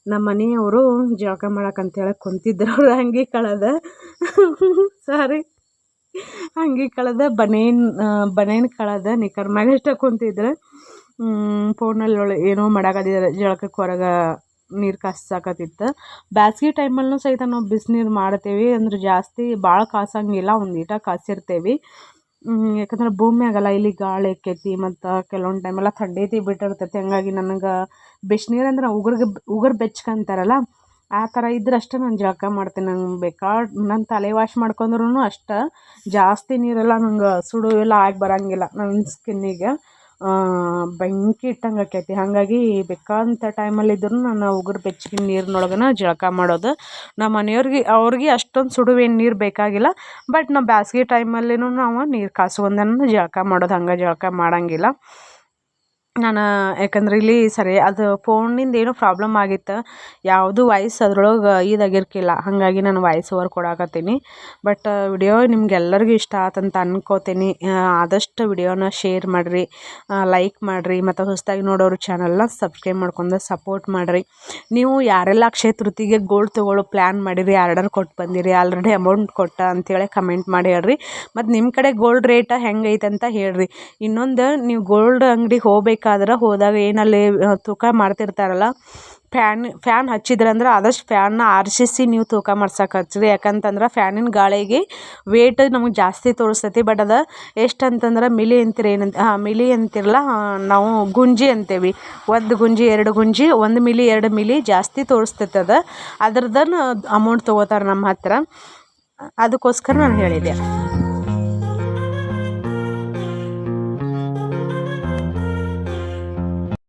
ನಮ್ಮ ಮನೆಯವರು ಜಳಕ ಮಾಡೋಕ್ಕಂತೇಳಿ ಕುಂತಿದ್ರು. ಅವ್ರು ಹಂಗೆ ಕಳೆದ. ಸಾರಿ ಅಂಗಿ ಕಳೆದ ಬನೇನ್ ಬನೇನ್ ಕಳೆದ ನಿಕ್ಕರ್ ಮ್ಯಾಗ ಇಷ್ಟ ಕುಂತಿದ್ರೆ. ಫೋನಲ್ಲಿ ಏನೋ ಮಾಡಾಕತ್ತಿದ್ದಾರೆ ಜಳಕಕ್ಕೆ ಹೊರಗೆ ನೀರು ಕಾಸಾಕತ್ತಿತ್ತು ಬ್ಯಾಸ್ಗೆ ಟೈಮಲ್ಲೂ ಸಹಿತ ನಾವು ಬಿಸಿನೀರು ಮಾಡ್ತೀವಿ, ಅಂದ್ರೆ ಜಾಸ್ತಿ ಭಾಳ ಕಾಸಂಗಿಲ್ಲ, ಒಂದು ಈಟ ಕಾಸಿರ್ತೇವೆ. ಯಾಕಂದ್ರೆ ಭೂಮಿಯಾಗಲ್ಲ ಇಲ್ಲಿ ಗಾಳಿ ಎಕ್ಕೈತಿ ಮತ್ತು ಕೆಲವೊಂದು ಟೈಮೆಲ್ಲ ಥಂಡಿ ಬಿಟ್ಟಿರ್ತೈತಿ. ಹಂಗಾಗಿ ನನಗೆ ಬಿಸ್ನೀರು ಅಂದ್ರೆ ಉಗುರ್ಗೆ, ಉಗುರು ಬೆಚ್ಕಂತಾರಲ್ಲ. ಆ ಥರ ಇದ್ರೆ ಅಷ್ಟೇ ನಾನು ಜಳಕ ಮಾಡ್ತೀನಿ. ನಂಗೆ ಬೇಕಾದ ನಾನು ತಲೆ ವಾಶ್ ಮಾಡ್ಕೊಂಡ್ರೂ ಅಷ್ಟ. ಜಾಸ್ತಿ ನೀರೆಲ್ಲ ನಂಗೆ ಸುಡು ಎಲ್ಲ ಆಗಿ ಬರೋಂಗಿಲ್ಲ. ನನ್ನ ಸ್ಕಿನ್ನಿಗೆ ಬೆಂಕಿ ಇಟ್ಟಂಗೆ ಆಕೈತಿ. ಹಾಗಾಗಿ ಬೇಕಾದಂಥ ಟೈಮಲ್ಲಿದ್ರೂ ನಾನು ಉಗುರು ಬೆಚ್ಚಗಿನ ನೀರಿನೊಳಗನ ಜಳಕ ಮಾಡೋದು. ನಮ್ಮ ಮನೆಯವ್ರಿಗೆ, ಅವ್ರಿಗೆ ಅಷ್ಟೊಂದು ಸುಡುವೇನು ನೀರು ಬೇಕಾಗಿಲ್ಲ. ಬಟ್ ನಾವು ಬ್ಯಾಸ್ಗೆ ಟೈಮಲ್ಲಿನೂ ನಾವು ನೀರು ಕಾಸ್ಕೊಂಡನ ಜಳಕ ಮಾಡೋದು. ಹಂಗೆ ಜಳಕ ಮಾಡೋಂಗಿಲ್ಲ. ನಾನು, ಯಾಕಂದ್ರೆ ಇಲ್ಲಿ ಸರಿ ಅದು ಫೋನಿಂದ ಏನೋ ಪ್ರಾಬ್ಲಮ್ ಆಗಿತ್ತು. ಯಾವುದು ವಾಯ್ಸ್ ಅದ್ರೊಳಗೆ ಇದಾಗಿರ್ಕಿಲ್ಲ. ಹಾಗಾಗಿ ನಾನು ವಾಯ್ಸ್ ಓವರ್ ಕೊಡಾಕತ್ತೀನಿ. ಬಟ್ ವಿಡಿಯೋ ನಿಮ್ಗೆಲ್ಲರಿಗೂ ಇಷ್ಟ ಆತಂತ ಅನ್ಕೋತೀನಿ. ಆದಷ್ಟು ವಿಡಿಯೋನ ಶೇರ್ ಮಾಡಿರಿ. ಲೈಕ್ ಮಾಡಿರಿ. ಮತ್ತು ಹೊಸದಾಗಿ ನೋಡೋರು ಚಾನಲ್ನ ಸಬ್ಸ್ಕ್ರೈಬ್ ಮಾಡ್ಕೊಂಡು ಸಪೋರ್ಟ್ ಮಾಡಿರಿ. ನೀವು ಯಾರೆಲ್ಲ ಅಕ್ಷಯ ತೃತಿಗೆ ಗೋಲ್ಡ್ ತೊಗೊಳ್ಳೋ ಪ್ಲ್ಯಾನ್ ಮಾಡಿರಿ ಆರ್ಡರ್ ಕೊಟ್ಟು ಬಂದಿರಿ ಆಲ್ರೆಡಿ ಅಮೌಂಟ್ ಕೊಟ್ಟ ಅಂತೇಳಿ ಕಮೆಂಟ್ ಮಾಡಿ ಹೇಳ್ರಿ. ಮತ್ತು ನಿಮ್ಮ ಕಡೆ ಗೋಲ್ಡ್ ರೇಟ ಹೆಂಗೈತೆ ಅಂತ ಹೇಳ್ರಿ. ಇನ್ನೊಂದು, ನೀವು ಗೋಲ್ಡ್ ಅಂಗಡಿಗೆ ಹೋಗ್ಬೇಕಾದ್ರೆ ಹೋದಾಗ ಏನಲ್ಲಿ ತೂಕ ಮಾಡ್ತಿರ್ತಾರಲ್ಲ, ಫ್ಯಾನ್ ಫ್ಯಾನ್ ಹಚ್ಚಿದ್ರಂದ್ರೆ ಆದಷ್ಟು ಫ್ಯಾನ್ನ ಆರಿಸಿ ನೀವು ತೂಕ ಮಾಡ್ಸಕ್ಕೆ ಹಚ್ಚಿರಿ. ಯಾಕಂತಂದ್ರೆ ಫ್ಯಾನಿನ ಗಾಳಿಗೆ ವೇಟ್ ನಮಗೆ ಜಾಸ್ತಿ ತೋರಿಸ್ತೈತಿ. ಬಟ್ ಅದು ಎಷ್ಟು ಅಂತಂದ್ರೆ ಮಿಲಿ ಅಂತೀರಿ ಏನಂತ ಮಿಲಿ ಅಂತಿರಲ್ಲ ನಾವು ಗುಂಜಿ ಅಂತೇವಿ. ಒಂದು ಗುಂಜಿ, ಎರಡು ಗುಂಜಿ, ಒಂದು ಮಿಲಿ, ಎರಡು ಮಿಲಿ ಜಾಸ್ತಿ ತೋರಿಸ್ತೈತೆ ಅದು. ಅದ್ರದ್ದನ್ನು ಅಮೌಂಟ್ ತೊಗೋತಾರೆ ನಮ್ಮ ಹತ್ರ. ಅದಕ್ಕೋಸ್ಕರ ನಾನು ಹೇಳಿದೆ.